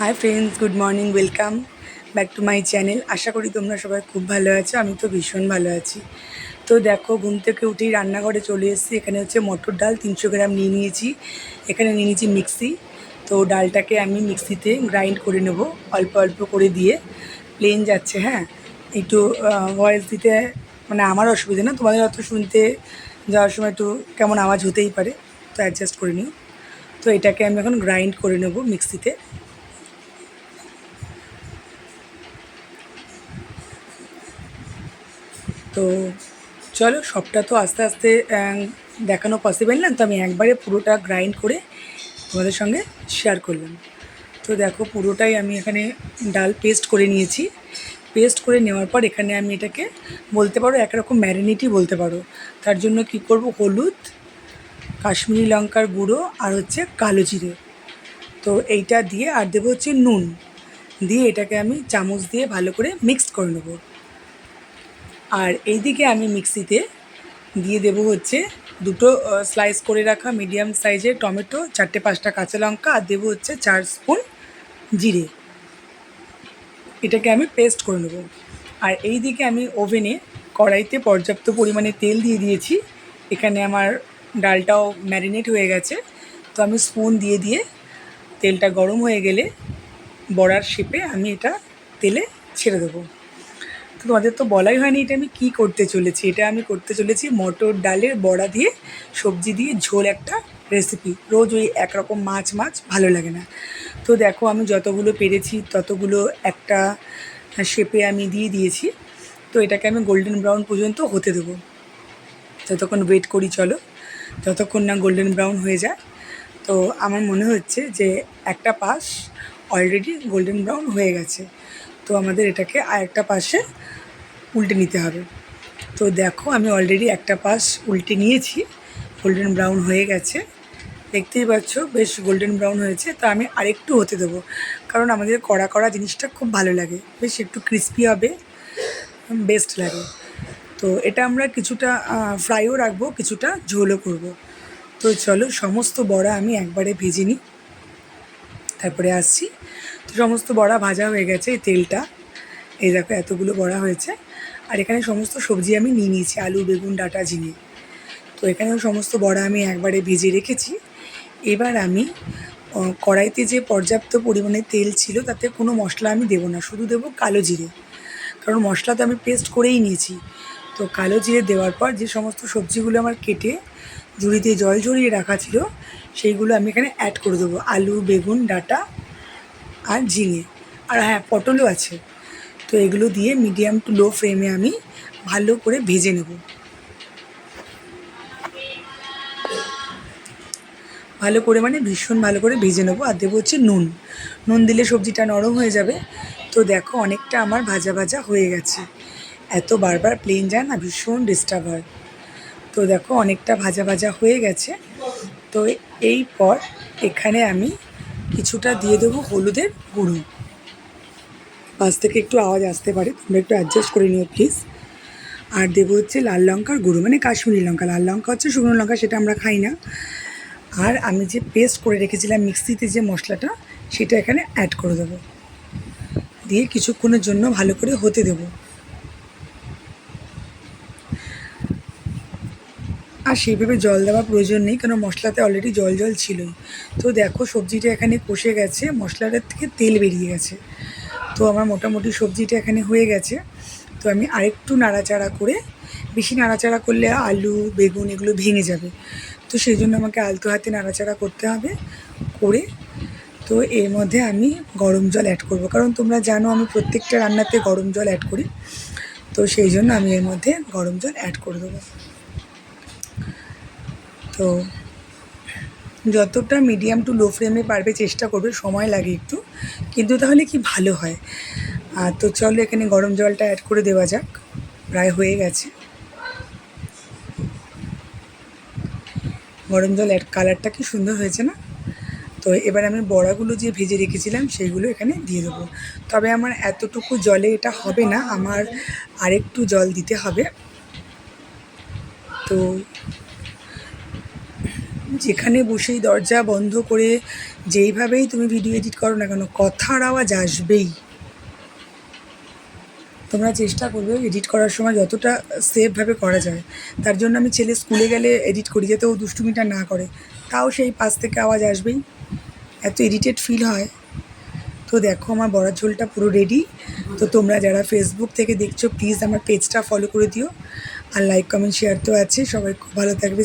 Hi friends good morning welcome back to my channel আশা করি তোমরা সবাই খুব ভালো আছো, আমি তো ভীষণ ভালো আছি। তো দেখো, ঘুম থেকে উঠেই রান্নাঘরে চলে এসেছি, এখানে হচ্ছে মটর ডাল, তিনশো গ্রাম নিয়ে নিয়েছি। এখানে নিয়ে নিয়েছি মিক্সি। তো ডালটাকে আমি মিক্সিতে গ্রাইন্ড করে নেব, অল্প অল্প করে দিয়ে। প্লেন যাচ্ছে হ্যাঁ? একটু ভয়েস দিতে মানে আমার অসুবিধা না, তোমাদের অত শুনতে যাওয়ার সময় একটু কেমন আওয়াজ হতেই পারে। তো অ্যাডজাস্ট করে নিও। তো এটাকে আমি এখন গ্রাইন্ড করে নেব মিক্সিতে। তো চলো, সবটা তো আস্তে আস্তে দেখানো পসিবল না? তো আমি একবারে পুরোটা গ্রাইন্ড করে তোমাদের সঙ্গে শেয়ার করলাম। তো দেখো, পুরোটাই আমি এখানে ডাল পেস্ট করে নিয়েছি। পেস্ট করে নেওয়ার পর এখানে আমি এটাকে বলতে পারো, একরকম ম্যারিনেটই বলতে পারো। তার জন্য কি করব? হলুদ, কাশ্মীরি লঙ্কার গুঁড়ো আর হচ্ছে কালো জিরে। তো এইটা দিয়ে, আর দেবো হচ্ছে নুন। দিয়ে এটাকে আমি চামচ দিয়ে ভালো করে মিক্সড করে নেব। আর এইদিকে আমি মিক্সিতে দিয়ে দেবো হচ্ছে দুটো স্লাইস করে রাখা মিডিয়াম সাইজের টমেটো, চারটে পাঁচটা কাঁচা লঙ্কা, আর দেবো হচ্ছে চার স্পুন জিরে। এটাকে আমি পেস্ট করে নেব। আর এই দিকে আমি ওভেনে কড়াইতে পর্যাপ্ত পরিমাণে তেল দিয়ে দিয়েছি। এখানে আমার ডালটাও ম্যারিনেট হয়ে গেছে। তো আমি স্পুন দিয়ে দিয়ে তেলটা গরম হয়ে গেলে বড়ার শেপে আমি এটা তেলে ছেড়ে দেবো। তোমাদের তো বলাই হয়নি এটা আমি কী করতে চলেছি। এটা আমি করতে চলেছি মটর ডালের বড়া দিয়ে, সবজি দিয়ে ঝোল একটা রেসিপি রোজ ওই একরকম মাছ মাছ ভালো লাগে না। তো দেখো আমি যতগুলো পেরেছি, ততগুলো একটা শেপে আমি দিয়ে দিয়েছি। তো এটাকে আমি গোল্ডেন ব্রাউন পর্যন্ত হতে দেবো। যতক্ষণ ওয়েট করি চলো, যতক্ষণ না গোল্ডেন ব্রাউন হয়ে যায়। তো আমার মনে হচ্ছে যে একটা পাশ অলরেডি গোল্ডেন ব্রাউন হয়ে গেছে। তো আমাদের এটাকে আর একটা পাশে উল্টে নিতে হবে। তো দেখো আমি অলরেডি একটা পাশ উল্টে নিয়েছি গোল্ডেন ব্রাউন হয়ে গেছে। দেখতেই পাচ্ছ, বেশ গোল্ডেন ব্রাউন হয়েছে। তো আমি আরেকটু হতে দেবো, কারণ আমাদের কড়া কড়া জিনিসটা খুব ভালো লাগে। বেশ একটু ক্রিস্পি হবে বেস্ট লাগে। তো এটা আমরা কিছুটা ফ্রাইও রাখব, কিছুটা ঝোলও করব। তো চলো, সমস্ত বড়া আমি একবারে ভেজে নিই। তারপরে আসছি। সমস্ত বড়া ভাজা হয়ে গেছে এই তেলটা। এই দেখো এতগুলো বড়া হয়েছে। আর এখানে সমস্ত সবজি আমি নিয়ে নিয়েছি, আলু, বেগুন, ডাটা, ঝিঙে। তো এখানেও সমস্ত বড়া আমি একবারে ভেজে রেখেছি। এবার আমি কড়াইতে যে পর্যাপ্ত পরিমাণে তেল ছিল তাতে কোনো মশলা আমি দেবো না, শুধু দেবো কালো জিরে। কারণ মশলা তো আমি পেস্ট করেই নিয়েছি। তো কালো জিরে দেওয়ার পর যে সমস্ত সবজিগুলো আমার কেটে ঝুড়িতে জল ঝরিয়ে রাখা ছিল, সেইগুলো আমি এখানে অ্যাড করে দেবো। আলু, বেগুন, ডাটা আর ঝিঙে আর হ্যাঁ পটলও আছে। তো এগুলো দিয়ে মিডিয়াম টু লো ফ্লেমে আমি ভালো করে ভেজে নেব। ভালো করে মানে ভীষণ ভালো করে ভেজে নেব। আর দেবো হচ্ছে নুন। নুন দিলে সবজিটা নরম হয়ে যাবে। তো দেখো অনেকটা আমার ভাজা ভাজা হয়ে গেছে। এত বারবার প্লেন যায় না, ভীষণ ডিস্টার্ব হয়। তো দেখো অনেকটা ভাজা ভাজা হয়ে গেছে। তো এই পর এখানে আমি কিছুটা দিয়ে দেবো হলুদের গুঁড়ো। পাশ থেকে একটু আওয়াজ আসতে পারে, তোমরা একটু অ্যাডজাস্ট করে নিও প্লিজ আর দেবো হচ্ছে লাল লঙ্কার গুঁড়ো মানে কাশ্মীরি লঙ্কা। লাল লঙ্কা হচ্ছে শুকনো লঙ্কা, সেটা আমরা খাই না। আর আমি যে পেস্ট করে রেখেছিলাম মিক্সিতে যে মশলাটা, সেটা এখানে অ্যাড করে দেবো। দিয়ে কিছুক্ষণের জন্য ভালো করে হতে দেবো। আর সেইভাবে জল দেওয়ার প্রয়োজন নেই কারণ মশলাতে অলরেডি জল জল ছিল। তো দেখো, সবজিটা এখানে কষে গেছে, মশলাটার থেকে তেল বেরিয়ে গেছে। তো আমার মোটামুটি সবজিটা এখানে হয়ে গেছে। তো আমি আরেকটু নাড়াচাড়া করে, বেশি নাড়াচাড়া করলে আলু, বেগুন এগুলো ভেঙে যাবে। তো সেই জন্য আমাকে আলতো হাতে নাড়াচাড়া করতে হবে, করে তো এর মধ্যে আমি গরম জল অ্যাড করব। কারণ তোমরা জানো আমি প্রত্যেকটা রান্নাতে গরম জল অ্যাড করি। তো সেই জন্য আমি এর মধ্যে গরম জল অ্যাড করে দেবো। তো যতটা মিডিয়াম টু লো ফ্লেমে পারবে চেষ্টা করবে, সময় লাগে একটু, কিন্তু তাহলে কি ভালো হয়? আর তো চলো এখানে গরম জলটা অ্যাড করে দেওয়া যাক, প্রায় হয়ে গেছে। গরম জল অ্যাড কালারটা কি সুন্দর হয়েছে না? তো এবার আমি বড়াগুলো যে ভেজে রেখেছিলাম, সেইগুলো এখানে দিয়ে দেবো। তবে আমার এতটুকু জলে এটা হবে না, আমার আরেকটু জল দিতে হবে। তো যেখানে বসেই দরজা বন্ধ করে যেইভাবেই তুমি ভিডিও এডিট করো না কেন, কথার আওয়াজ আসবেই। তোমরা চেষ্টা করবে এডিট করার সময় যতটা সেফভাবে করা যায়। তার জন্য আমি ছেলে স্কুলে গেলে এডিট করি যাতে ও দুষ্টুমিটা না করে। তাও সেই পাশ থেকে আওয়াজ আসবেই। এত এডিটেড ফিল হয়। তো দেখো আমার বড়ার ঝোলটা পুরো রেডি তো তোমরা যারা ফেসবুক থেকে দেখছ প্লিজ আমার পেজটা ফলো করে দিও। আর লাইক কমেন্ট শেয়ার তো আছে সবাই খুব ভালো থাকবে।